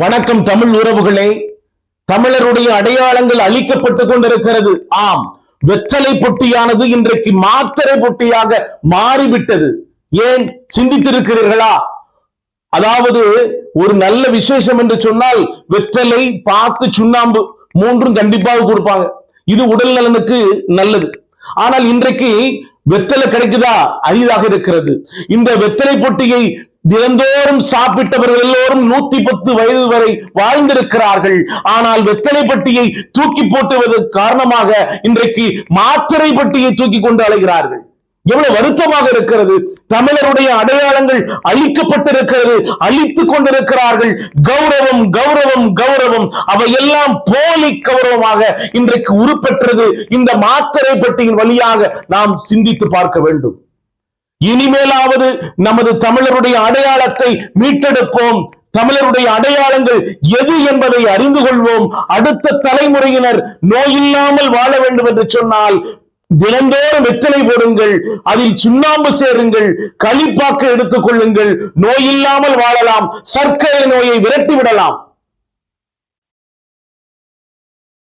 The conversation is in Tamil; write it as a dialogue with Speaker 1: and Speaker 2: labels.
Speaker 1: வணக்கம் தமிழ் உறவுகளே. தமிழருடைய அடையாளங்கள் அழிக்கப்பட்டுக் கொண்டிருக்கிறது. ஆம் வெற்றலை பொட்டியானது இன்றைக்கு மாத்திரை பொட்டியாக மாறிவிட்டது. ஏன்? சிந்தித்திருக்கிறீர்களா? அதாவது ஒரு நல்ல விசேஷம் என்று சொன்னால் வெற்றலை பாக்கு சுண்ணாம்பு மூன்றும் கண்டிப்பாக கொடுப்பாங்க. இது உடல் நலனுக்கு நல்லது. ஆனால் இன்றைக்கு வெத்தலை கிடைக்குதா? அரிதாக இருக்கிறது. இந்த வெத்தலை பொட்டியை தினந்தோறும் சாப்பிட்டவர்கள் எல்லோரும் நூத்தி பத்து வயது வரை வாழ்ந்திருக்கிறார்கள். ஆனால் வெத்தலை பட்டியை தூக்கி போட்டுவதற்கு காரணமாக இன்றைக்கு மாத்திரை பட்டியை தூக்கி கொண்டு அலைகிறார்கள். எவ்வளவு வருத்தமாக இருக்கிறது. தமிழருடைய அடையாளங்கள் அழிக்கப்பட்டிருக்கிறது. அழித்துக் கொண்டிருக்கிறார்கள். கௌரவம் கௌரவம் கௌரவம். அவையெல்லாம் போலி கௌரவமாக இன்றைக்கு உருப்பெற்றது. இந்த மாத்திரை பட்டியின் வழியாக நாம் சிந்தித்து பார்க்க வேண்டும். இனிமேலாவது நமது தமிழருடைய அடையாளத்தை மீட்டெடுப்போம். தமிழருடைய அடையாளங்கள் எது என்பதை அறிந்து கொள்வோம். அடுத்த தலைமுறையினர் நோயில்லாமல் வாழ வேண்டும் என்று சொன்னால் தினந்தோறும் வெத்தலை போடுங்கள் அதில் சுண்ணாம்பு சேருங்கள் களிப்பாக்க எடுத்துக் கொள்ளுங்கள் நோயில்லாமல் வாழலாம் சர்க்கரை நோயை விரட்டி விடலாம்.